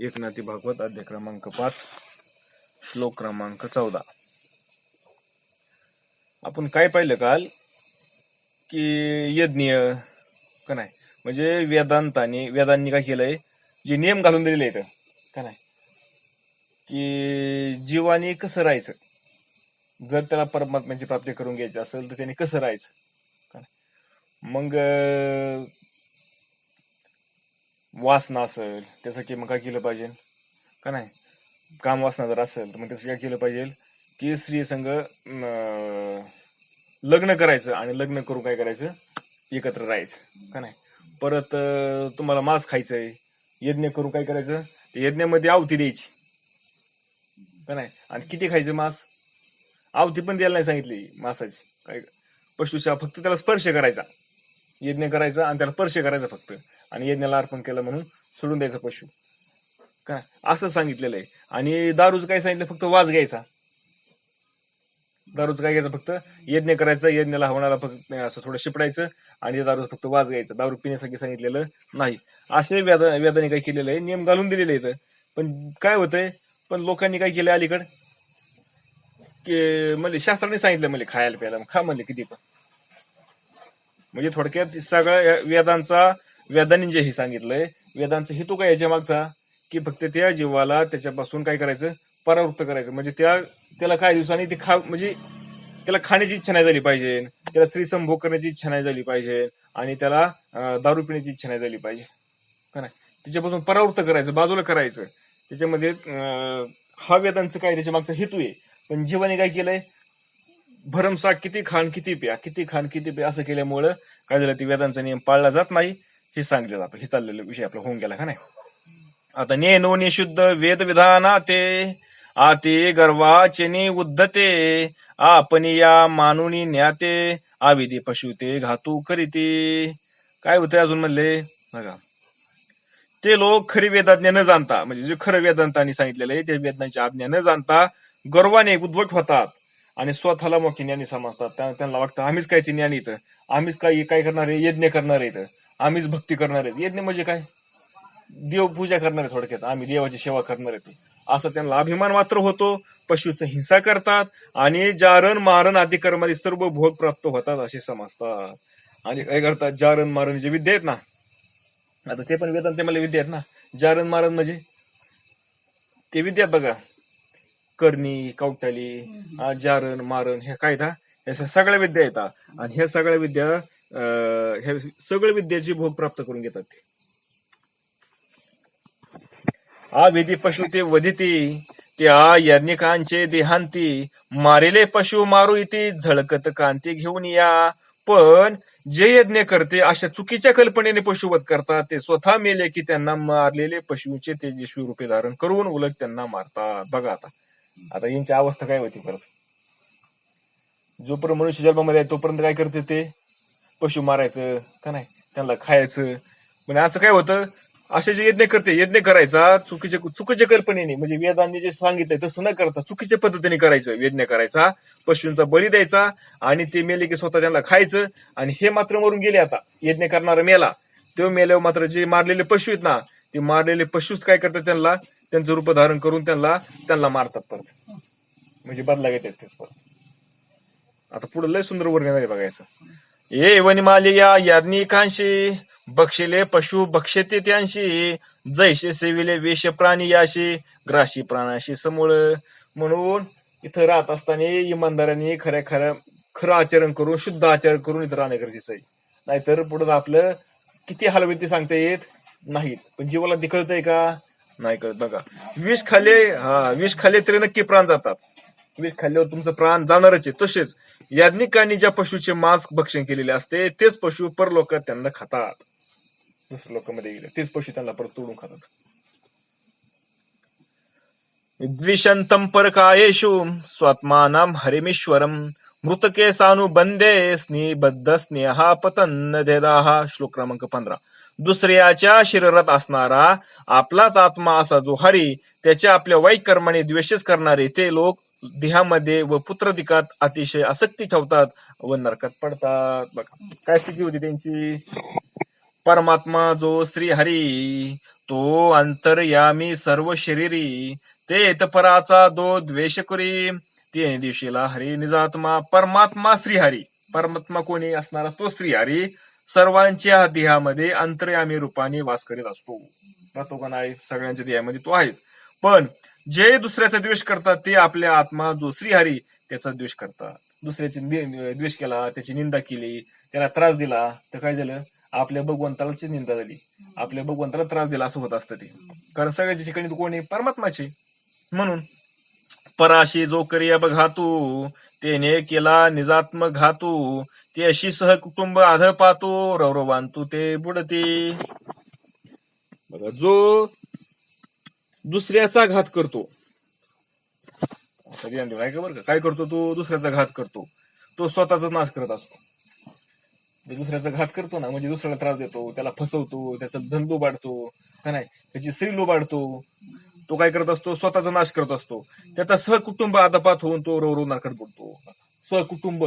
एकनाथी भागवत अध्याय क्रमांक पाच श्लोक क्रमांक चौदा. आपण काय पाहिलं काल? की यज्ञ का नाही? म्हणजे वेदांताने वेदांनी काय केलंय? जे नियम घालून दिलेले आहेत का नाही? की जीवाने कसं राहायचं? जर त्याला परमात्म्याची प्राप्ती करून घ्यायची असेल तर त्याने कसं राहायचं? मग वासना असेल त्यासाठी मग काय केलं पाहिजे? का नाही? काम वासना जर असेल तर मग त्याचं काय केलं पाहिजे? की स्त्री संघ लग्न करायचं आणि लग्न करून काय करायचं? एकत्र राहायचं. का नाही? परत तुम्हाला मांस खायचंय यज्ञ करून काय करायचं? यज्ञामध्ये आवती द्यायची. का नाही? आणि किती खायचं मांस? आवती पण द्यायला नाही सांगितली मांसाची. काय? पशुच्या फक्त त्याला स्पर्श करायचा. यज्ञ करायचा आणि त्याला स्पर्श करायचा फक्त. आणि यज्ञाला अर्पण केलं म्हणून सोडून द्यायचा पशु. काय असं सांगितलेलं आहे. आणि दारूच काय सांगितलं फक्त वाज घ्यायचा. दारूच काय घ्यायचं? फक्त यज्ञ करायचं यज्ञाला हवनाला फक्त असं थोडं शिपडायचं आणि ते दारू फक्त वाज घ्यायचा. दारू पिण्यासाठी सांगितलेलं नाही. असे वेद वेदाने काय केलेलं आहे. नियम घालून दिलेले आहेत. पण काय होतंय? पण लोकांनी काय केलं अलीकड? की म्हणजे शास्त्राने सांगितलं म्हणजे खायला प्यायला. मग खा म्हणले किती पण. म्हणजे थोडक्यात सगळ्या वेदांचा वेदांनी जे हे सांगितलंय वेदांचा हेतू काय याच्या मागचा? की फक्त त्या जीवाला त्याच्यापासून काय करायचं? परावृत्त करायचं. म्हणजे त्या त्याला काही दिवसांनी ते खा म्हणजे त्याला खाण्याची इच्छा नाही झाली पाहिजे. त्याला स्त्री संभोग करण्याची इच्छा नाही झाली पाहिजे. आणि त्याला दारू पिण्याची इच्छा नाही झाली पाहिजे. का नाही? त्याच्यापासून परावृत्त करायचं बाजूला करायचं. त्याच्यामध्ये हा वेदांचं काय त्याच्या मागचा हेतू आहे? पण जीवाने काय केलंय? भरमसाठ किती खाण किती प्या किती खाण किती प्या असं केल्यामुळं काय झालं? ते वेदांचा नियम पाळला जात नाही. हे सांगितलं जातं हे चाललेलं विषय आपला होऊन गेला का नाही? आता नेनो निशुद्ध वेद विधाना ते आते गर्वाचेने उद्धते आपण या मानुनी न्याते आविदे पशुते घातू करीते. काय होते अजून म्हणले? बघा. ते लोक खरी वेदाज्ञा न जाणता म्हणजे जे खरं वेदांतांनी सांगितलेलं आहे ते वेदांची आज्ञा न जाणता गर्वाने उद्भट होतात आणि स्वतःला मोठी ज्ञानी समजतात. त्यांना वाटतं आम्हीच काय ते ज्ञानी इथं? आम्हीच काय काय करणार आहे? यज्ञ करणार आहे आम्हीच भक्ती करणार आहेत. यज्ञ म्हणजे काय? देवपूजा करणार आहे थोडक्यात. आम्ही देवाची सेवा करणार आहे असं त्यांना अभिमान मात्र होतो. पशुचं हिंसा करतात आणि जारण मारण आदी कर्मादी सर्व भोग प्राप्त होतात असे समजतात. आणि काय करतात? जारण मारण जे विद्या आहेत ना आता ते पण वेदांत मला विद्या आहेत ना. जारण मारण म्हणजे? ते विद्या आहेत बघा. करणी कवटाली जारण मारण हे काय था सगळ्या विद्या येतात. आणि ह्या सगळ्या विद्या ह्या सगळ्या विद्याची भोग प्राप्त करून घेतात ते. आ विधी पशु ते वधिती त्या यज्ञिकांचे देहांती मारिले पशु मारू इथे झळकत कांती घेऊन या. पण जे यज्ञ करते अशा चुकीच्या कल्पनेने पशुवध करतात ते स्वतः मेले की त्यांना मारलेले पशुचे तेजस्वी रूपे धारण करून उलट त्यांना मारतात. बघा आता. आता यांची अवस्था काय होती परत? जोपर्यंत मनुष्य जन्मामध्ये आहे तोपर्यंत काय करते ते? पशु मारायचं का नाही? त्यांना खायचं. म्हणजे असं काय होतं? असे जे यज्ञ करते यज्ञ करायचा चुकीचे चुकीच्या कल्पनेने म्हणजे वेदांनी जे सांगितलंय तसं न करता चुकीच्या पद्धतीने करायचं. यज्ञ करायचा पशूंचा बळी द्यायचा आणि ते मेले की स्वतः त्यांना खायचं. आणि हे मात्र मरून गेले आता. यज्ञ करणारा मेला. तो मेल्यावर मात्र जे मारलेले पशु आहेत ना ते मारलेले पशुच काय करतात त्यांना? त्यांचं रूप धारण करून त्यांना त्यांना मारतात परत. म्हणजे बदला घेतात तेच परत. आता पुढे लय सुंदर वर्णन आहे बघायचं. ए वनिमालिया याज्ञिकांशी बक्षिले पशु बक्षेते त्यांशी जैसे सेविले वेश प्राणी याशी ग्राशी प्राणाशी समूळ. म्हणून इथं राहत असताना इमानदारांनी खऱ्या खऱ्या खरं आचरण करून शुद्ध आचरण करून इथं राहणं गरजेचं आहे. नाहीतर पुढं आपलं किती हलवे ते सांगता येत नाहीत. पण जीवाला ते कळतंय का? नाही कळत बघा. विष खाले हा विष खाले तरी नक्की प्राण जातात. तुम्ही खाल्ल्यावर तुमचं प्राण जाणारच आहे. तसेच याज्ञिकांनी ज्या पशुचे मांस भक्षण केलेले असते तेच पशु परलोक त्यांना खातात. दुसऱ्या लोकांमध्ये गेले तेच पशु त्यांना परत तोडून खातात. द्विषंतम परकायेषु स्वात्मानाम हरिमेश्वरम मृतके सानुबंधे स्नेहा पतन देदाहा श्लोक क्रमांक पंधरा. दुसऱ्याच्या शरीरात असणारा आपलाच आत्मा असा जो हरी त्याच्या आपल्या वाईट कर्माने द्वेषच करणारे ते लोक देहामध्ये व पुत्रदिकात अतिशय आसक्ती ठेवतात व नरकात पडतात. बघा काय स्थिती होती त्यांची? परमात्मा जो श्री हरी तो अंतरयामी सर्व शरीरी ते पराचा दो द्वेष करी. ते दिवशीला हरी निजात्मा परमात्मा श्रीहरी. परमात्मा कोणी असणारा तो श्रीहरी सर्वांच्या देहामध्ये अंतर्यामी रूपाने वास करीत असतो. का नाही सगळ्यांच्या देहामध्ये तो आहेच. पण जे दुसऱ्याचा द्वेष करतात ते आपल्या आत्मा जो श्रीहरी त्याचा द्वेष करतात. दुसऱ्याची द्वेष केला त्याची निंदा केली त्याला त्रास दिला तर काय झालं? आपल्या भगवंतालाची निंदा झाली. आपल्या भगवंताला त्रास दिला असं होत असतं ते. कारण सगळ्याच्या ठिकाणी कोणी परमात्माचे. म्हणून पराशी जो करिया बघातू तेने केला निजात्म घातू ते अशी सह कुटुंब आध पातू रौरवांतू ते बुडते. बघा जो दुसऱ्याचा घात करतो. ध्यान का ऐका बरं का? काय करतो तो? दुसऱ्याचा घात करतो. तो स्वतःचा नाश करत असतो. म्हणजे दुसऱ्याचा घात करतो ना म्हणजे दुसऱ्याला त्रास देतो त्याला फसवतो त्याचा धन लोबाडतो का नाही? त्याची स्त्री लोबाडतो तो काय करत असतो? स्वतःचा नाश करत असतो. त्याचा सहकुटुंब आदपात होऊन तो रवरव नाकड पडतो सहकुटुंब.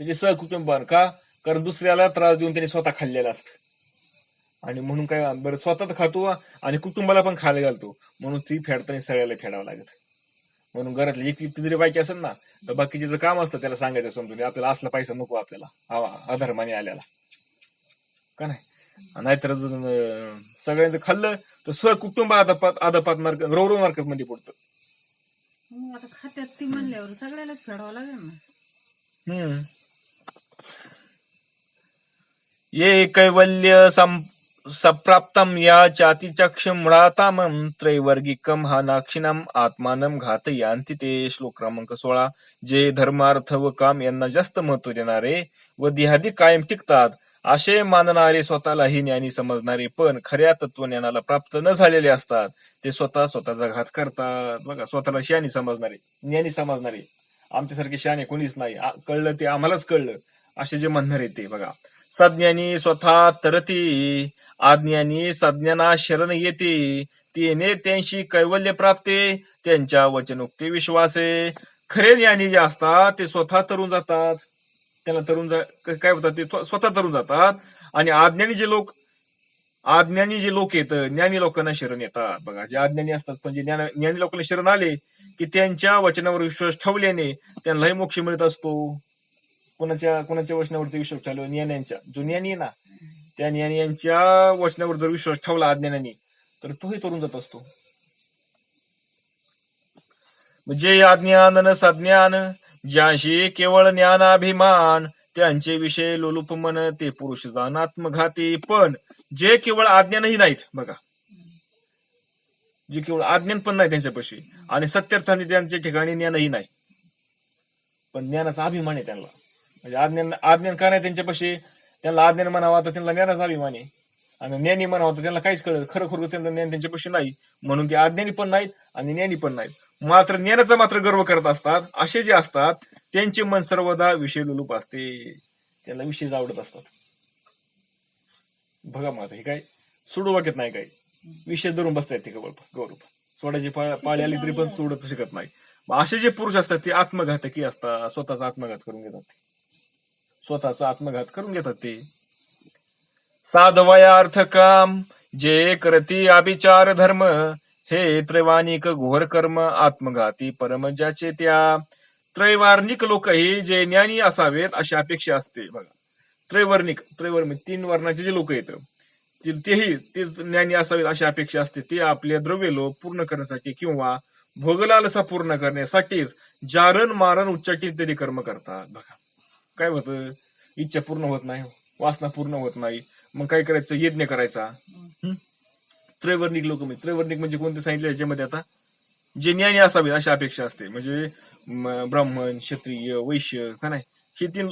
त्याचे सहकुटुंब का? कारण दुसऱ्याला त्रास देऊन त्याने स्वतः खाल्लेला असतं. आणि म्हणून काय बरं स्वतः खातो आणि कुटुंबाला पण खायला घालतो. म्हणून ती फेडताना सगळ्याला फेडावं लागत. म्हणून घरातली एक व्यक्ती जरी बायकी असेल ना तर बाकीचे जे काम असतं त्याला सांगायचं समजून. आपल्याला असला पैसा नको आपल्याला अधर्माने आल्याला. का नाही? नाहीतर सगळ्यांचं खाल्लं तर सहकुटुंब आदपात आदपात नरक रौरव मार्केटमध्ये पडतं. मग आता खात्यात ती म्हणल्यावर सगळ्यालाच फेडावं लागेल ना? हम्म. ये कैवल्य सं सप्राप्तम या चातिचक्षुम्रातामं त्रैवर्गिकम हा नाक्षिणम आत्मानम घातयांती ते। श्लोक क्रमांक सोळा। जे धर्मार्थ व काम यांना जास्त महत्त्व देणारे व देहादी कायम टिकतात असे मानणारे स्वतःलाही ज्ञानी समजणारे पण खऱ्या तत्वज्ञानाला प्राप्त न झालेले असतात ते स्वतः स्वतःचा घात करतात। बघा स्वतःला शहाणी समजणारे ज्ञानी समजणारे। आमच्यासारखे शहाणे कोणीच नाही। कळलं ते आम्हालाच कळलं असे जे म्हणणारे ते बघा। सज्ञानी स्वतः तरती आज्ञानी सज्ञाना शरण येते. तेने त्यांशी कैवल्य प्राप्ते त्यांच्या वचनोक्ती विश्वासे. खरे ज्ञानी जे असतात ते स्वतः तरुण जातात. त्यांना तरुण जा- काय होतात ते स्वतः तरुण जातात. आणि आज्ञानी जे लोक आज्ञानी जे लोक येत ज्ञानी लोकांना शरण येतात. बघा जे अज्ञानी असतात पण जे ज्ञान- ज्ञानी लोकांना शरण आले की त्यांच्या वचनावर विश्वास ठेवल्याने त्यांनाही मोक्ष मिळत असतो. कोणाच्या कोणाच्या वचनावरती विश्वास ठेवला? ज्ञानांच्या जो ज्ञानी आहे ना त्या ज्ञानी यांच्या वचनावर जर विश्वास ठेवला अज्ञानाने तर तोही तरुण जात असतो. म्हणजे जे अज्ञान न सज्ञान ज्याशी केवळ ज्ञानाभिमान त्यांचे विषय लोलुप मन ते पुरुष जाणात्मघाती पण जे केवळ अज्ञानही नाहीत बघा. जे केवळ अज्ञान पण नाही त्यांच्यापाशी. आणि सत्यर्थाने त्यांच्या ठिकाणी ज्ञानही नाही. पण ज्ञानाचा अभिमान आहे त्यांना. म्हणजे अज्ञान अज्ञान का नाही त्यांच्यापाशी? त्यांना अज्ञान म्हणावा तर त्यांना ज्ञानाचा अभिमान. आहे आणि ज्ञानी म्हणावं तर त्यांना काहीच कळत खरं खरं त्यांना ज्ञान त्यांच्यापाशी नाही. म्हणून ते अज्ञानी पण नाहीत आणि ज्ञानी पण नाहीत. मात्र ज्ञानाचा मात्र गर्व करत असतात. असे जे असतात त्यांचे मन सर्वदा विषय लोलूप असते. त्यांना विषय आवडत असतात. बघा आता हे काय? सोडू वाटत नाही काय? विषय धरून बसतायत ते गौरव गौरव. सोडाची पा- पाळी आली तरी पण सोडत शकत नाही. असे जे पुरुष असतात ते आत्मघातकी असतात. स्वतःचा आत्मघात करून घेतात. स्वतःचा आत्मघात करून घेतात ते. साधवया अर्थ काम जे करती अभिचार धर्म हे त्रैवानिक घोर कर्म आत्मघाती परम ज्याचे त्या. त्रैवार्णिक लोकही जे ज्ञानी असावेत अशी अपेक्षा असते. बघा त्रैवर्णिक त्रैवर्णिक तीन वर्णाचे जे लोक येत तेही ते ज्ञानी असावेत अशी अपेक्षा असते. ते आपले द्रव्य लोक पूर्ण करण्यासाठी किंवा भोगलालसा पूर्ण करण्यासाठीच जारण मारण उच्चाटी इत्यादी कर्म करतात. बघा काय होतं? इच्छा पूर्ण होत नाही वासना पूर्ण होत नाही. मग काय करायचं? यज्ञ करायचा? त्रैवर्णिक लोक म्हणजे त्रैवर्णिक म्हणजे कोणते सांगितले याच्यामध्ये आता? जे ज्ञानी असावे अशी अपेक्षा असते. म्हणजे ब्राह्मण क्षत्रिय वैश्य का नाही? हे तीन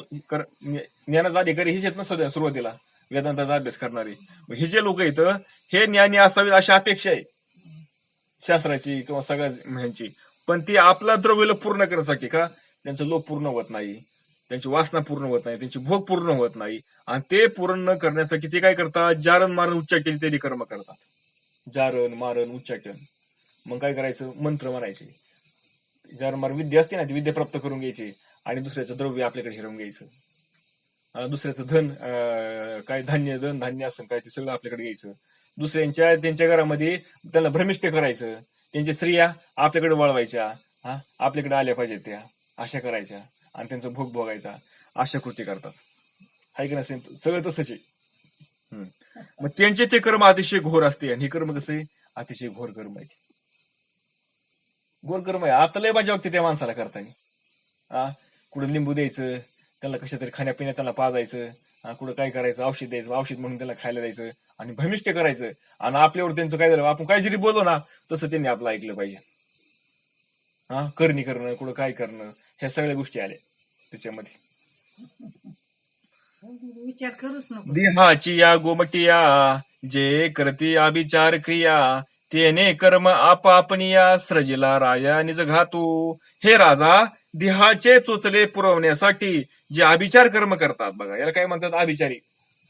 ज्ञ- ज्ञानाचा अधिकारी हेच आहेत ना सध्या सुरुवातीला वेदांताचा अभ्यास करणारे. हे जे लोक आहेत हे ज्ञानी असावेत अशी अपेक्षा आहे. शास्त्राची किंवा सगळ्या ह्यांची पण ती आपला द्रव्य पूर्ण करण्यासाठी का? त्यांचं लोक पूर्ण होत नाही. त्यांची वासना पूर्ण होत नाही त्यांची भोग पूर्ण होत नाही. आणि ते पूर्ण न करण्यासाठी ते काय करतात? जारण मारण उच्चाटन ते कर्म करतात. जारण मारण उच्चाटन मग काय करायचं? मंत्र म्हणायचे. जारण मारण विद्या असते ना ती विद्या प्राप्त करून घ्यायची. आणि दुसऱ्याचं द्रव्य आपल्याकडे हिरवून घ्यायचं. दुसऱ्याचं धन काय धान्य धन धान्य असं काय ते सगळं आपल्याकडे घ्यायचं. दुसऱ्यांच्या त्यांच्या घरामध्ये त्यांना भ्रमिष्ट करायचं. त्यांच्या स्त्रिया आपल्याकडे वळवायच्या. हा आपल्याकडे आल्या पाहिजेत त्या. अशा करायच्या. आणि त्यांचा भोग भोगायचा अशा कृती करतात. हाय की नसेल सगळं तसंच आहे. हम्म. मग त्यांचे ते कर्म अतिशय घोर असते आणि हे कर्म कसं आहे? अतिशय घोर कर्म आहे घोर कर्म आहे. आता लय मजा वाटते त्या माणसाला करताना. हा कुठं लिंबू द्यायचं त्याला कशा तरी खाण्यापिण्या त्याला पाजायचं कुठं काय करायचं औषध द्यायचं औषध म्हणून त्याला खायला द्यायचं आणि भमिष्ट करायचं. आणि आपल्यावर त्यांचं काय झालं आपण काय जरी बोललो ना तसं त्यांनी आपलं ऐकलं पाहिजे. हा? करणी करणं कुठं काय करणं ह्या सगळ्या गोष्टी आल्या त्याच्यामध्ये. विचार करूच नको. देहाची या गोमटिया जे करती अभिचार क्रिया तेने कर्म आपापनिया सृजिला राया निज घातू. हे राजा देहाचे चोचले पुरवण्यासाठी जे अभिचार कर्म करतात बघा याला काय म्हणतात अभिचारी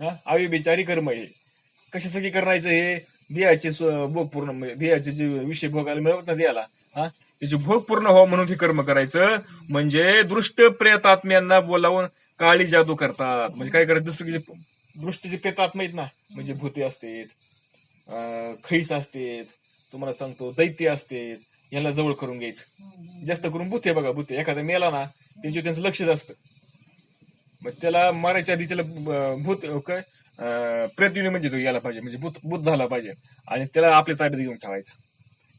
हा? अविचारी कर्म हे. कशासाठी करायचं हे? देहाचे भोग पूर्ण म्हणजे देहाचे जे विषय भोगायला मिळवत ना देहाला हा? त्याचे भोग पूर्ण व्हावं हो म्हणून हे कर्म करायचं. म्हणजे दृष्ट प्रेतात्म्यांना बोलावून काळी जादू करतात. म्हणजे काय करायचं? दुसरी दृष्टीचे प्रेतात्मा आहेत ना म्हणजे भूते असते अं, खैस असते तुम्हाला सांगतो दैत्य असते याला जवळ करून घ्यायचं. जास्त करून भूते बघा भूते एखादा मेला ना त्यांच्यावर त्यांचं लक्षच असतं. मग त्याला मारायच्या आधी त्याला भूत काय प्रत्युने म्हणजे तो यायला पाहिजे. म्हणजे भूत भूत झाला पाहिजे. आणि त्याला आपल्या ताब्यात घेऊन ठेवायचा.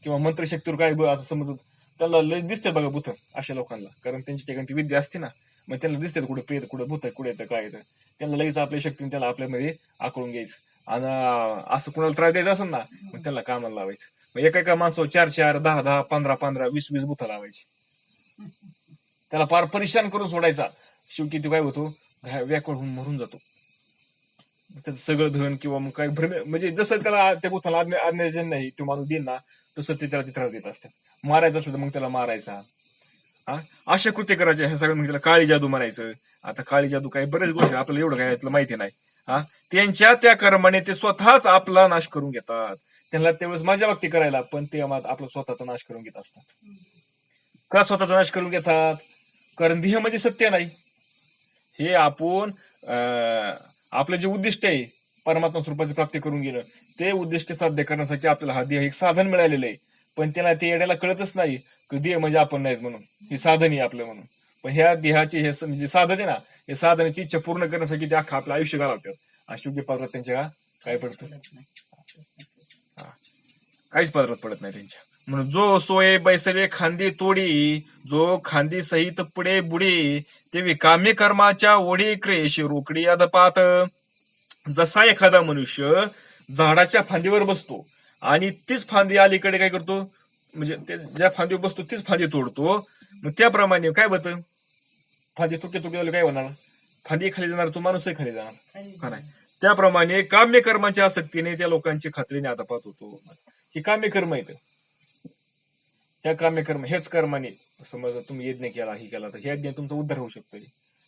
किंवा मंत्रशक्तीवर काय ब- समजत त्याला लय दिसते बघा भूत अशा लोकांना. कारण त्यांची ठिकाणी ती विद्या असते ना मग त्यांना दिसते कुठे प्रेत कुठे भूत आहे कुठे येतं काय येतं. त्यांना लगेच आपल्या शक्तीने त्याला आपल्यामध्ये आकळून घ्यायचं. आणि असं कुणाला त्रास द्यायचा असेल ना मग त्याला कामाला लावायचं. मग एका एका माणसावर चार चार दहा दहा पंधरा पंधरा वीस वीस भूत लावायची. त्याला फार परेशान करून सोडायचा. शिव किती काय होतो व्याकुळ होऊन मरून जातो. त्याचं सगळं धन किंवा मग काय भ्रम म्हणजे जसं त्याला त्या भूताला आज्ञा आज्ञा नाही तो माणूस देईन ना तसं ते त्याला त्रास देत असतात मारायचं असलं तर मग त्याला मारायचा. हा? अशा कृत्य करायचे. हे सगळं म्हणजे त्याला काळी जादू म्हणायचं. आता काळी जादू काय बरेच गोष्टी आपल्याला एवढं काय यातलं माहिती नाही. हा? त्यांच्या त्या कर्माने ते स्वतःच आपला नाश करून घेतात. त्यांना त्यावेळेस माझ्या बाबती करायला पण ते आपला स्वतःचा नाश करून घेत असतात. का स्वतःचा नाश करून घेतात? कारण देह म्हणजे सत्य नाही. हे आपण आपलं जे उद्दिष्ट आहे परमात्मा स्वरूपाची प्राप्ती करून घेणं ते उद्दिष्ट साध्य करण्यासाठी आपल्याला हा देह एक साधन मिळालेलं आहे. पण त्याला ते येण्याला कळतच नाही कधी देह म्हणजे आपण नाहीत म्हणून. हे साधन आहे आपलं म्हणून. पण ह्या देहाचे हे जे साधन आहे ना हे साधनाची इच्छा पूर्ण करण्यासाठी ते अख्खा आपलं आयुष्य घालवतात. आणि शुद्ध पात्रात त्यांच्या काय पडत? काहीच पात्रात पडत नाही त्यांच्या. म्हणून जो सोय बैसले खांदी तोडी जो खांदी सहित पुढे बुडी ते विकामी कर्माच्या ओढी क्रेश रोकडी अधपात. जसा एखादा मनुष्य झाडाच्या फांदीवर बसतो आणि तीच फांदी अलीकडे काय करतो? म्हणजे ज्या फांदीवर बसतो तीच फांदी तोडतो. मग त्याप्रमाणे काय होत? फांदी तुके तुके झाली काय होणार? फांदी खाली जाणार तो माणूसही खाली जाणार. का नाही. त्याप्रमाणे काम्य कर्माच्या आसक्तीने त्या लोकांची खात्रीने आतापात होतो. ही काम्य कर्म आहेत. ह्या काम्य कर्म हेच कर्माने समजा तुम्ही यज्ञ केला ही केला तर ह्या यज्ञ तुमचा उद्धार होऊ शकतोय.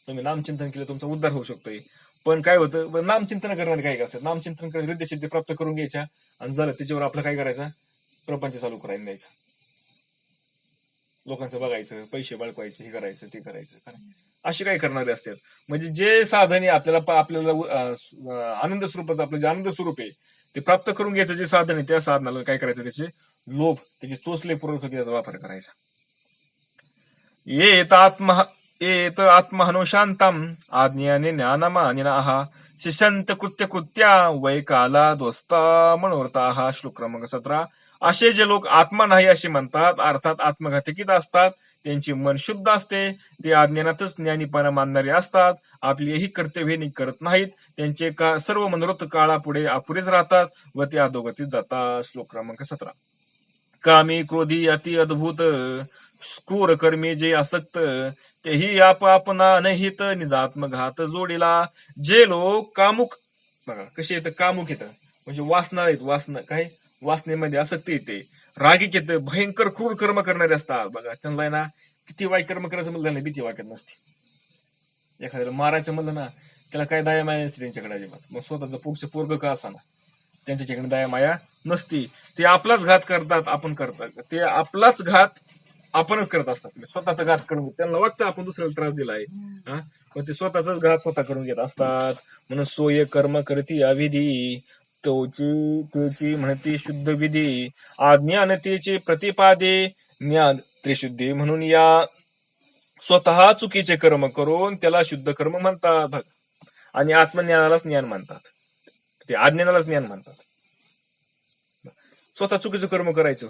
तुम्ही नामचिंतन केलं तुमचा उद्धार होऊ शकतोय. पण काय होतं नामचिंतन करणारे काय असतात नामचिंतन कर हृदय प्राप्त करून घ्यायच्या आणि झालं त्याच्यावर आपलं काय करायचं? प्रपंच चालू करायला द्यायचा. लोकांचं बघायचं पैसे बळकवायचे हे करायचं ते करायचं. असे काय करणारे असतात. म्हणजे जे साधने आपल्याला आपल्याला आनंद स्वरूपाचं आपलं जे आनंद स्वरूप आहे ते प्राप्त करून घ्यायचं जे साधन आहे त्या साधनाला काय करायचं? त्याचे लोभ त्याचे चोचले पुरवण्यासाठी त्याचा वापर करायचा. येत आत्म एत आत्महनुशान्तम् आज्ञाने ज्ञानमानिनाः। शिष्यंत कृत्य कृत्या वैकाला दोस्ता मनोरता श्लोक क्रमांक सतरा असे जे लोक आत्मा नाही असे म्हणतात अर्थात आत्मघातकीत असतात त्यांचे मन शुद्ध असते ते अज्ञानातच ज्ञानीपणा मानणारे असतात आपली ही नी करत नाहीत त्यांचे का सर्व मनोरथ काळापुढे अपुरेच राहतात व ते अधोगतीत जातात। श्लोक क्रमांक सतरा कामी क्रोधी अति अद्भुत क्रूर कर्मी जे आसक्त तेही आप आपणा नहित निजात्मघात जोडीला. जे लोक कामुक बघा कसे येतं कामुक येतं म्हणजे वासना आहेत वासना काय? वासनेमध्ये आसक्ती येते रागीक येतं भयंकर क्रूर कर्म करणारे असतात. बघा त्यांना आहे ना किती वाईट कर्म करायचं म्हणलं ना भीती वाटत नसते. एखाद्याला मारायचं म्हणलं ना त्याला काय दया माया नसते त्यांच्याकडे अजिबात. मग स्वतःचं पुढचं पोरग का असाना ना ठिकाणी दया माया नसती. ते आपलाच घात करतात आपण करतात. ते आपलाच घात आपणच करत असतात. स्वतःचा घात करून. त्यांना वाटतं आपण दुसऱ्याला त्रास दिलाय. हा? पण ते स्वतःचाच घात स्वतः करून घेत असतात. म्हणून सोय कर्म करती अविधी. तोची तुची म्हणती शुद्ध विधी. अज्ञानतेचे प्रतिपादे. ज्ञान त्रिशुद्धी म्हणून या स्वतः चुकीचे कर्म करून त्याला शुद्ध कर्म म्हणतात. आणि आत्मज्ञानालाच ज्ञान म्हणतात. ते अज्ञानालाच ज्ञान म्हणतात स्वतः चुकीचं कर्म करायचं.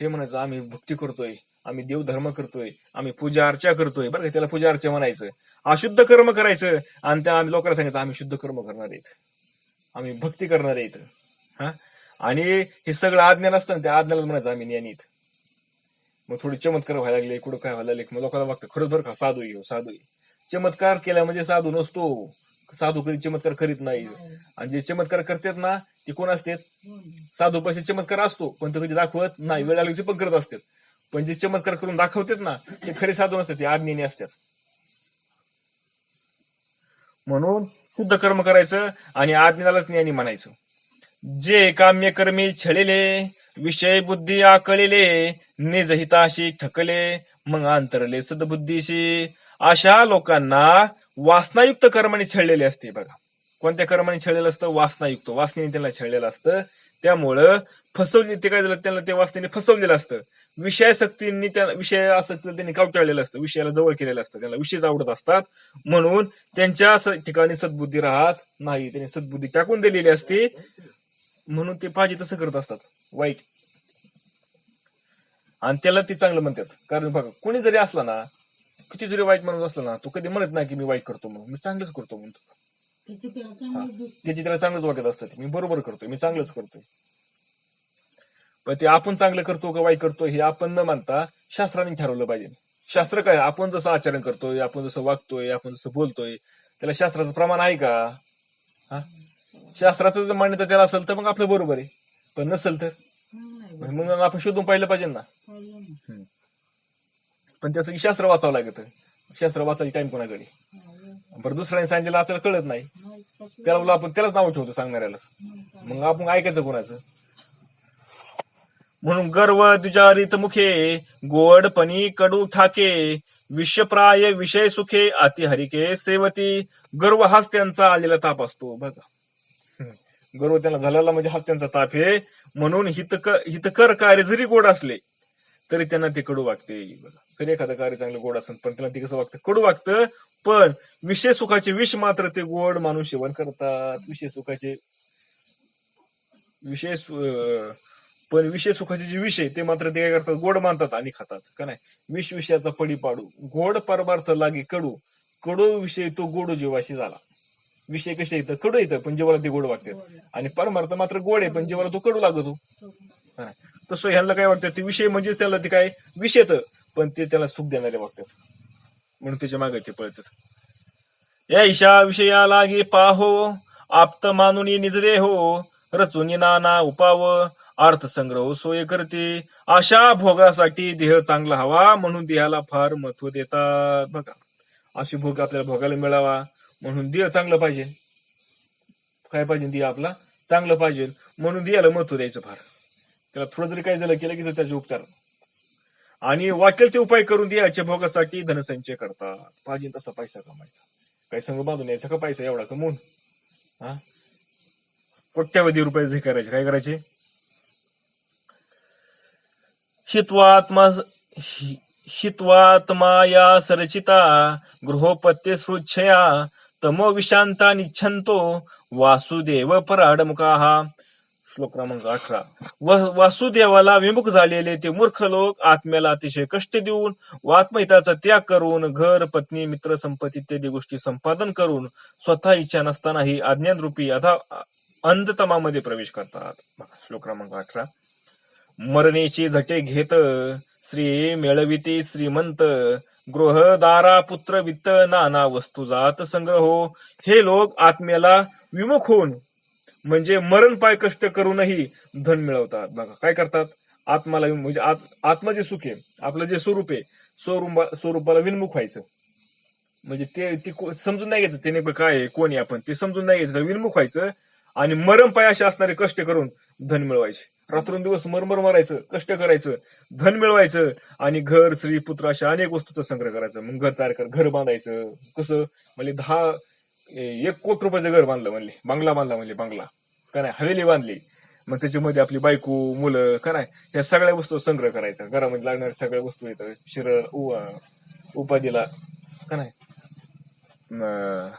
हे म्हणायचं आम्ही भक्ती करतोय आम्ही देवधर्म करतोय आम्ही पूजा अर्चा करतोय. बरं का त्याला पूजा अर्चा म्हणायचं. अशुद्ध कर्म करायचं आणि त्या आम्ही लोकांना सांगायचं आम्ही शुद्ध कर्म करणार आहेत. आम्ही भक्ती करणार आहेत. हा? आणि हे सगळं अज्ञान असतं ना त्या अज्ञानाला म्हणायचं आम्ही ज्ञानीत. मग थोडी चमत्कार व्हायला लागले कुठं काय व्हायला लागले मग लोकांना वागतं खरंच बरं का साधू येऊ साधू आहे. चमत्कार केला म्हणजे साधू नसतो. साधू कधी चमत्कार करीत नाही. आणि जे चमत्कार करतात ना ते कोण असतात? साधू पैसे चमत्कार असतो पण ते कधी दाखवत नाही. वेळ लागली पण करत असतात. पण जे चमत्कार करून दाखवतात ना ते खरे साधू नसतात ते आज्ञेने असतात. म्हणून शुद्ध कर्म करायचं आणि आज्ञालाच ज्ञानी म्हणायचं. जे काम्य कर्मी छळिले विषय बुद्धी आकळिले निज हिताशी ठकले मग अंतरले सद्बुद्धीशी. अशा लोकांना वासनायुक्त कर्माने छळलेले असते बघा. कोणत्या कर्माने छळलेलं असतं? वासनायुक्त. वासनेने त्यांना छळलेलं असतं. त्यामुळं फसवले ते काय झालं? त्यांना ते वासनेने फसवलेलं असतं. विषयासक्तींनी त्या विषय आसक्तीला त्यांनी कावटाळलेलं असतं. विषयाला जवळ केलेलं असतं. त्यांना विषयच आवडत असतात. म्हणून त्यांच्या ठिकाणी सद्बुद्धी राहत नाही. त्यांनी सद्बुद्धी टाकून दिलेली असते. म्हणून ते पाहिजे तसं करत असतात. वाईट. आणि त्याला ते चांगलं म्हणतात. कारण बघा कोणी जरी असला ना किती जरी वाईट माणूस असला ना तो कधी म्हणत नाही की मी वाईट करतो म्हणून. मी चांगलंच करतो म्हणतो त्याची त्याला चांगली दिसते त्याची त्याला चांगलंच वाटत असतं ते. मी बरोबर करतोय मी चांगलंच करतोय. पण ते आपण चांगलं करतो का वाईट करतो हे आपण न मानता शास्त्राने ठरवलं पाहिजे. शास्त्र काय? आपण जसं आचरण करतोय आपण जसं वागतोय आपण जसं बोलतोय त्याला शास्त्राचं प्रमाण आहे का? हा? शास्त्राचं जर मान्यता त्याला असेल तर मग आपलं बरोबर आहे. पण नसेल तर? नाही. बरं. मग आपण शोधून पाहिलं पाहिजे ना. पाहिजे ना. पण त्याचं शास्त्र वाचावं लागतं. शास्त्र वाचायची टाइम कोणाकडे? बरं दुसऱ्याने सांगितलं आपल्याला कळत नाही. त्याला बोला आपण त्यालाच नाव ठेवतो सांगणाऱ्यालाच. मग आपण ऐकायचं कोणाचं? म्हणून गर्व दुजारित मुखे गोडपणी कडू ठाके विषप्राय विषय सुखे अतिहरिके सेवती. गर्व हाच त्यांचा आलेला ताप असतो बघा. गर्व त्यांना झालेला म्हणजे हाच त्यांचा ताप आहे. म्हणून हितक हितकर कार्य जरी गोड असले तरी त्यांना ते कडू वागते. बघा तरी एखादं कार्य चांगलं गोड असेल पण त्यांना ते कसं वागतं? कडू वागतं पण विषय सुखाचे विष मात्र ते गोड मानून सेवन करतात. विषय सुखाचे अं, पण विषय सुखाचे जे विषय ते मात्र ते काय करतात? गोड मानतात आणि खातात. का नाही? विष विषयाचा पडी पाडू गोड परमार्थ लागे कडू. कडू विषय तो गोड जीवाशी झाला. विषय कसे येतं कडू येतं पण जीवाला ते गोड वागतात. आणि परमार्थ मात्र गोड आहे पण जीवाला तो कडू लागतो. नाही? तसं ह्याला काय वाटतं? ते विषय म्हणजे त्याला ते काय विषय तर पण ते त्याला सुख देणारे वागतात म्हणून त्याच्यामागे ते पळतात. या ईशा विषया लागे पाहो आप्त मानून निजदे हो रचून नाना उपाव अर्थसंग्रह सोय करते अशा भोगासाठी देह चांगला हवा म्हणून देहाला फार महत्त्व देतात. बघा अशी भोग आपल्याला भोगायला मिळावा म्हणून देह चांगलं पाहिजे. काय पाहिजे? देह आपला चांगलं पाहिजे. म्हणून देहाला महत्त्व द्यायचं फार. त्याला थोडं जरी काय झालं केलं की त्याचे उपचार. आणि वाटेल ते उपाय करून द्यायच्या भोगासाठी धनसंचय करतात. पाहिजे तसा पैसा कमायचा. काही संघ बांधून यायचा का पैसा एवढा कमवून? हा? कोट्यावधी रुपये हे करायचे. काय करायचे? हित्वात्मा हि- या सरचिता गृहोपत्य सृच्छया तमो विशांता निच्छंतो वासुदेव पराडमुखा। श्लोक क्रमांक अठरा. वासुदेवाला विमुख झालेले ते मूर्ख लोक आत्म्याला अतिशय कष्ट देऊन व आत्महिताचा त्याग करून घर पत्नी मित्र संपत्ती इत्यादी गोष्टी संपादन करून स्वतः इच्छा नसतानाही अज्ञान रूपी अथा अंधतमामध्ये प्रवेश करतात. श्लोक क्रमांक अठरा. मरणेची झटे घेत श्री मेळविते श्रीमंत गृहदारा पुत्र वित्त नाना वस्तू जात संग्रहो. हे लोक आत्म्याला विमुख होऊन म्हणजे मरण पाय कष्ट करूनही धन मिळवतात. बघा काय करतात? आत्माला म्हणजे आत्मा जे सुख आहे आपलं जे स्वरूप आहे स्वरूपा स्वरूपाला विनमुख व्हायचं. म्हणजे ते ती को- समजून नाही घ्यायचं त्याने काय आहे, कोण आहे आपण ते समजून नाही घ्यायचं विनमुख व्हायचं आणि मरण पाय असे असणारे कष्ट करून धन मिळवायचे. रात्रंदिवस मरमर मारायचं कष्ट करायचं धन मिळवायचं आणि घर स्त्री पुत्र अशा अनेक वस्तूचा संग्रह करायचा. मग घर तयार कर घर बांधायचं. कसं? म्हणजे दहा एक कोटी रुपयाचं घर बांधलं म्हणले. बंगला बांधला म्हणले बंगला. का नाही? हवेली बांधली. मग त्याच्यामध्ये आपली बायको मुलं का नाही? या सगळ्या वस्तू संग्रह करायचा. घरामध्ये लागणाऱ्या सगळ्या वस्तू येतात. शिर उपाधीला का नाही? अं,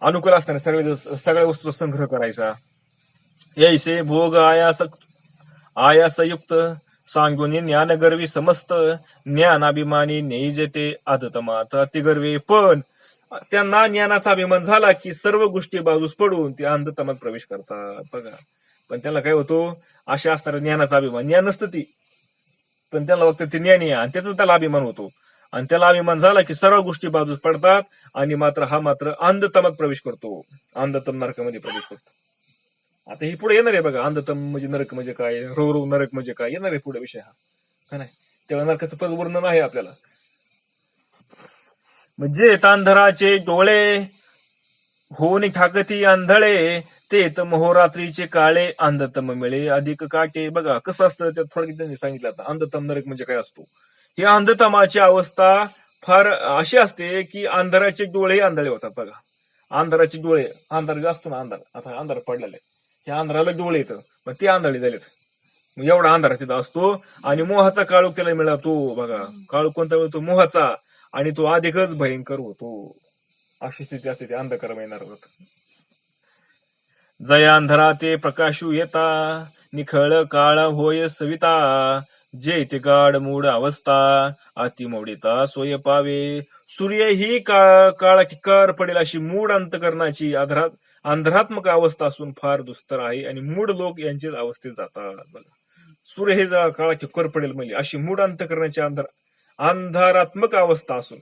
अनुकूल असताना सगळ्या सगळ्या वस्तूचा संग्रह करायचा. यायचे भोग आयास आयासयुक्त सांगून ज्ञान गर्वी समस्त ज्ञानाभिमानी नेईजेते आदतमात अतिगर्वे पण त्यांना ज्ञानाचा अभिमान झाला की सर्व गोष्टी बाजूस पडून ते अंधतमात प्रवेश करतात. बघा. पण त्याला काय होतो? अशा असणारा ज्ञानाचा अभिमान. ज्ञान नसतं ती. पण त्याला फक्त ते ज्ञानी आहे. आणि त्याचा त्याला अभिमान होतो. आणि त्याला अभिमान झाला की सर्व गोष्टी बाजूस पडतात आणि मात्र हा मात्र अंधतमात प्रवेश करतो. अंधतम नरकामध्ये प्रवेश करतो. आता हे पुढे येणार आहे बघा. अंधतम म्हणजे नरक म्हणजे काय? रो रो नरक म्हणजे काय? येणार आहे पुढे विषय हा. नाही? तेव्हा नरकाचं पद वर्णन आहे आपल्याला. म्हणजे तांधराचे डोळे होऊन ठाकती आंधळे ते तर मोहरात्रीचे काळे अंधतम मिळे. अधिक काटे बघा कसं असतं त्यात? थोडक्यात त्यांनी सांगितलं आता. अंधतम नरक म्हणजे काय असतो? ही अंधतमाची अवस्था फार अशी असते की अंधाराचे डोळे आंधळे होतात बघा. अंधाराचे डोळे अंधार जे असतो ना अंधार आता अंधार पडलेला आहे. हे अंधाराला डोळे येतं. मग ते आंधळे झालेत. मग एवढा अंधार तिथं असतो आणि मोहाचा काळोख त्याला मिळतो बघा. काळोख कोणता मिळतो? मोहाचा. आणि तो अधिकच भयंकर होतो. अशी स्थिती असते ते अंधकर्म येणार जया अंधरा ते प्रकाशू येता निखळ काळ होय सविता जे ते गाड मूड अवस्था अति मोडिता सोय पावे. सूर्य ही काळ काळा किकार पडेल अशी मूड अंतकरणाची आधारात अंधरात्मक अवस्था असून फार दुस्तर आहे आणि मूड लोक यांचे अवस्थेत जातात. सूर्य हे जा- काळा किकर पडेल म्हणजे अशी मूड अंतकरणाची अंधार अंधारात्मक अवस्था असून.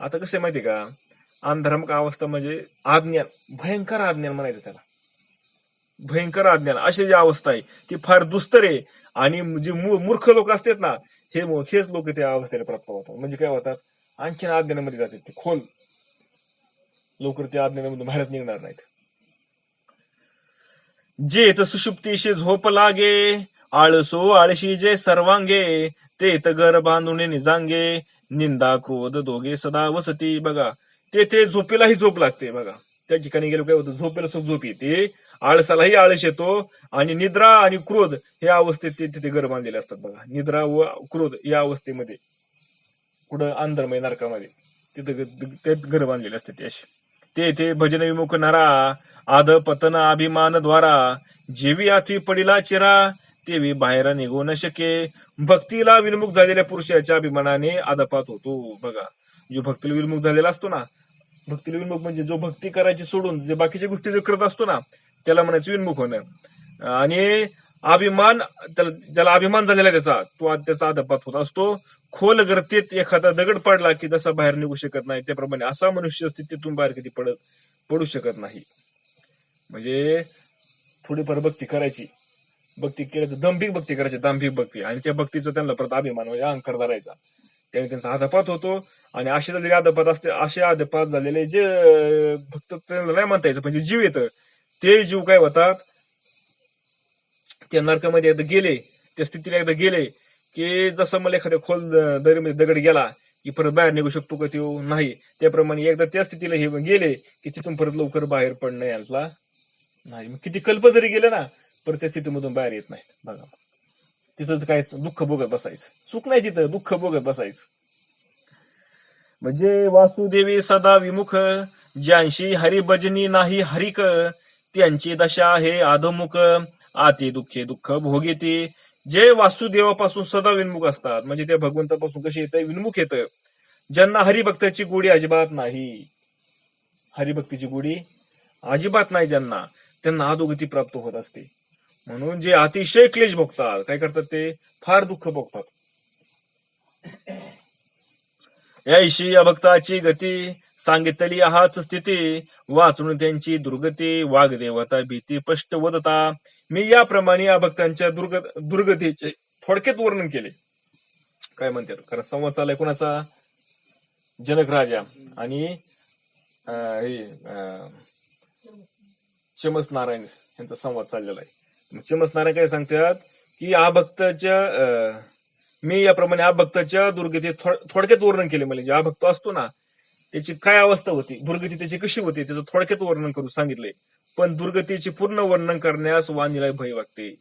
आता कसं आहे माहिती का? अंधारात्मक अवस्था म्हणजे आज्ञान. भयंकर आज्ञान म्हणायचं त्याला. भयंकर अज्ञान अशी जी अवस्था आहे ती फार दुस्तर आहे. आणि जे मू- मूर्ख लोक असतात ना हे हेच लोक त्या अवस्थेला प्राप्त होतात. म्हणजे काय होतात? आणखीन अज्ञानामध्ये जातात ते. खोल. लवकर त्या अज्ञानामधून बाहेर निघणार नाहीत. जे तर सुषुप्तीशी झोप लागे आळसो आळशी जे सर्वांगे ते तर घर बांधून निजांगे. निंदा क्रोध दोघे सदा वसती बघा. ते ते झोपेलाही झोप लागते बघा. त्या ठिकाणी गेलो काय होतं? झोपेला झोप येते. आळसालाही आळस येतो आणि निद्रा आणि क्रोध या अवस्थेत ते तिथे घर बांधलेले असतात बघा. निद्रा व क्रोध या अवस्थेमध्ये. कुठं आंध्रमय नारकामध्ये. तिथं घर बांधलेले असते ते असे. ते ते भजन विमुख नरा आद पतन अभिमान द्वारा जेवी आथवी पडिला चिरा तेवी बाहेर निघू न शके. भक्तीला विनमुख झालेल्या पुरुषाच्या अभिमानाने आदपात होतो. बघा जो भक्तीला विनमुख झालेला असतो ना भक्तीला विनमुख म्हणजे जो भक्ती करायची सोडून जे बाकीच्या गोष्टी जो करत असतो ना त्याला म्हणायचं विनमुख होणं. आणि अभिमान त्याला ज्याला अभिमान झालेला आहे त्याचा तो त्याचा आदपात होत असतो. खोल गर्तेत एखादा दगड पडला की जसा बाहेर निघू शकत नाही. त्याप्रमाणे असा मनुष्य स्थितीतून बाहेर कधी पडत पडू शकत नाही. म्हणजे थोडीफार भक्ती करायची. भक्ती केल्याचं दंभिक भक्ती करायची दांभिक भक्ती. आणि त्या भक्तीचा त्यांना परत अभिमान म्हणजे अहंकार धरायचा. त्याने त्यांचा आदपात होतो आणि असे झालेले आदपात असते असे आदपात झालेले जे भक्त त्यांना नाही म्हणता यायचं म्हणजे जीव येतं ते जीव काय होतात? त्या नरकामध्ये एकदा गेले त्या स्थितीला एकदा गेले की जसं मला एखाद्या खोल दरीमध्ये दगड गेला की परत बाहेर निघू शकतो का तो नाही. त्याप्रमाणे एकदा त्या स्थितीला हे गेले की तिथून परत लवकर बाहेर पडणं यांना नाही. मग किती कल्प जरी गेले ना परिस्थितीमधून बाहेर येत नाहीत बघा तिथंच काय दुःख भोगत बसायचं सुख नाही तिथं दुःख भोगत बसायचं म्हणजे वासुदेवी सदा विमुख ज्यांशी हरिभजनी नाही हरिक त्यांची दशा हे आधमुख आती दुःखे दुःख भोगेती जे वासुदेवापासून सदा विनमुख असतात म्हणजे त्या भगवंतापासून कसे येत विनमुख येतं ज्यांना हरिभक्ताची गोडी अजिबात नाही हरिभक्तीची गोडी अजिबात नाही ज्यांना त्यांना अधोगती प्राप्त होत असते म्हणून जे अतिशय क्लेश भोगतात काय करतात ते? फार दुःख भोगतात. याशी अभक्ताची गती सांगितली हाच स्थिती वाचून त्यांची दुर्गती वागदेवता भीती स्पष्ट वदता. मी याप्रमाणे या भक्तांच्या दुर्ग दुर्गतीचे थोडक्यात वर्णन केले. काय म्हणतात? कारण संवाद चाललाय कोणाचा? जनक राजा. आणि हे अं, शमस नारायण यांचा संवाद चाललेला आहे. चमसणारे काय सांगतात की या भक्ताच्या मी याप्रमाणे या भक्ताच्या दुर्गती थोडक्यात वर्णन केले म्हणजे हा भक्त असतो ना त्याची काय अवस्था होती दुर्गती त्याची कशी होती त्याचं थोडक्यात वर्णन करून सांगितलंय पण दुर्गतीचे पूर्ण वर्णन करण्यास वाणीला भय वागते.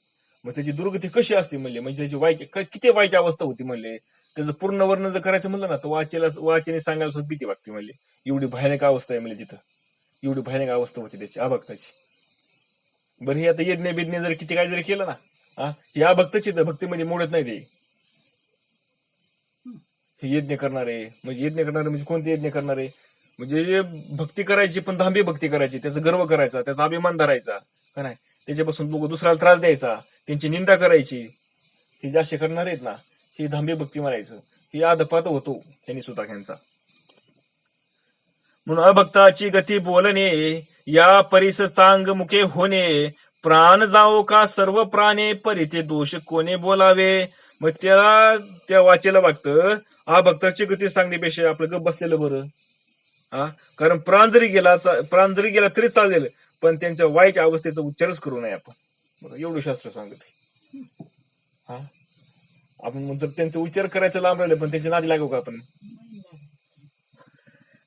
मग त्याची दुर्गती कशी असते म्हणले? म्हणजे त्याची वाईट काय- किती वाईट अवस्था होती म्हणले? त्याचं पूर्ण वर्णन जर करायचं म्हणलं ना तर वाचेला वाचेने सांगायला सुद्धा भीती वागते म्हणले. एवढी भयानक अवस्था आहे म्हणजे तिथं. एवढी भयानक अवस्था होती त्याची अभक्ताची बरं हे आता यज्ञ बिज्ञ जर किती काय जरी केलं ना हा या भक्तची तर भक्तीमध्ये म्हणजे मोडत नाही ते. हे यज्ञ करणारे म्हणजे यज्ञ करणारे म्हणजे कोणते यज्ञ करणारे? म्हणजे जे भक्ती करायची पण धांबी भक्ती करायची त्याचा गर्व करायचा त्याचा अभिमान धरायचा का नाही? त्याच्यापासून दुसऱ्याला त्रास द्यायचा त्यांची निंदा करायची. हे जे असे करणार आहेत ना ही धांबी भक्ती मारायचं ही आधपात होतो त्यांनी सुद्धा यांचा म्हणून अभक्ताची गती बोलणे या परिस चांग होणे प्राण जाओ का सर्व प्राणे परिते दोष कोणे बोलावे? मग त्याला त्या वाचेला वागतं हा भक्ताची गती सांगण्यापेक्षा आपलं गप बसलेलं बरं. हा? कारण प्राण जरी गेला प्राण जरी गेला तरी चालेल पण त्यांच्या वाईट अवस्थेचा उच्चारच करू नये आपण. एवढं शास्त्र सांगत. हा? आपण मग जर त्यांचा उच्चार करायचा लांब राहिले पण त्यांची नादी लागू का आपण?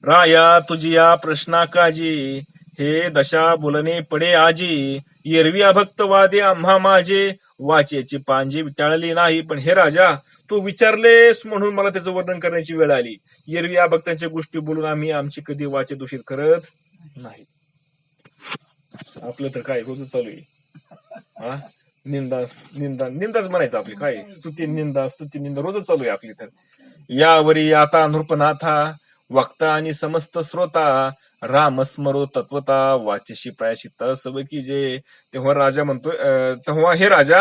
राया तुझी या प्रश्ना काजी हे दशा बोलणे पडे आजी. एरवी अभक्त वादे आम्हा माझे. वाचेची पांजी विटाळली नाही पण हे राजा तू विचारलेस म्हणून मला त्याचं वर्णन करण्याची वेळ आली. एरवी अभक्तांच्या गोष्टी बोलून आम्ही आमची कधी वाचे दूषित करत नाही. आपलं तर काय होत चालू आहे. हा? निंदा निंदा निंदाच म्हणायचं आपली काय? स्तुती निंदा स्तुती निंदा रोजच चालू आहे आपली तर. यावरी आता नृपनाथा वक्ता आणि समस्त श्रोता राम स्मरो तत्वता वाचशी प्रायशित सवय की जे? तेव्हा राजा म्हणतोय तेव्हा हे राजा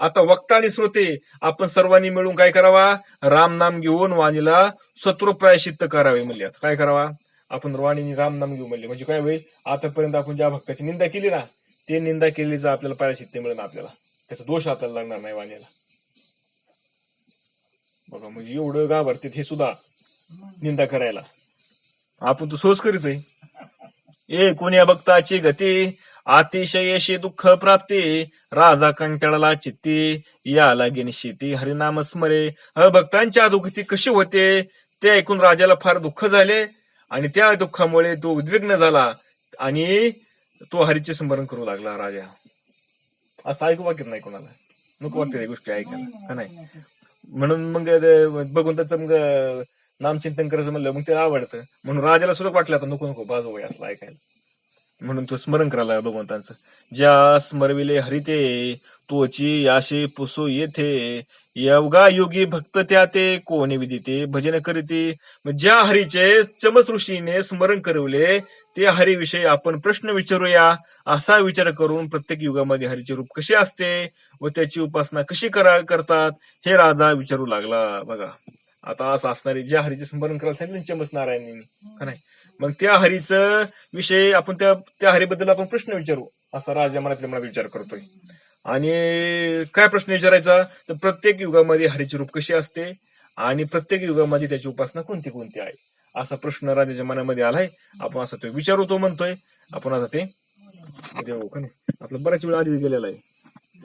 आता वक्ता आणि श्रोते आपण सर्वांनी मिळून काय करावा? राम नाम घेऊन वाणीला सत्व प्रायशित करावे म्हणले. आता काय करावा? आपण वाणीने राम नाम घेऊ म्हणले. म्हणजे काय होईल? आतापर्यंत आपण ज्या भक्ताची निंदा केली ना ते निंदा केलेलीच आपल्याला प्रायशित्य मिळेल आपल्याला. त्याचा दोष आपल्याला लागणार नाही वाणीला बघा म्हणजे एवढं घाबरते हे सुद्धा. निंदा करायला. आपण तो सोच करीतोय ए कोण्या भक्ताची गती अतिशयशी दुःख प्राप्ती राजा कंटाळला चित्ती या लागेन शेती हरिनाम स्मरे. भक्तांच्या दुःखती कशी होते ते ऐकून राजाला फार दुःख झाले आणि त्या दुःखामुळे तो उद्विग्न झाला आणि तो हरीचे स्मरण करू लागला राजा. असं ऐकू वाटत नाही कोणाला. नको वाटते गोष्टी ऐकायला. का नाही? म्हणून मग बघून त्याचं मग नामचिंतन करायचं म्हणलं मग ते आवडतं. म्हणून राजाला सुद्धा वाटलं आता नको नको बाजू वय ऐकायला. म्हणून तो स्मरण करायला भगवंतांचं. ज्या स्मरविले हरिते तोची याशे पुसू येथे. यवगा योगी भक्त त्या ते कोणी विदिते भजन करीते. मग ज्या हरीचे चमस ऋषीने स्मरण करवले ते हरिविषयी आपण प्रश्न विचारूया. असा विचार करून प्रत्येक युगामध्ये हरीचे रूप कसे असते व त्याची उपासना कशी करा करतात हे राजा विचारू लागला बघा. आता असं असणारे ज्या हरीचे स्मरण करायला सांगितलं ना चमस नारायणांनी. का नाही? मग त्या हरीचं विषय आपण त्या त्या हरीबद्दल आपण प्रश्न विचारू असा राजा मनातल्या मनात विचार करतोय. आणि काय प्रश्न विचारायचा? तर प्रत्येक युगामध्ये हरीचे रूप कशी असते आणि प्रत्येक युगामध्ये त्याची उपासना कोणती कोणती आहे? असा प्रश्न राजाच्या मनामध्ये आलाय. आपण असं तो विचारू तो म्हणतोय. आपण आता ते देऊ का नाही? आपला बऱ्याच वेळ आधी गेलेला आहे.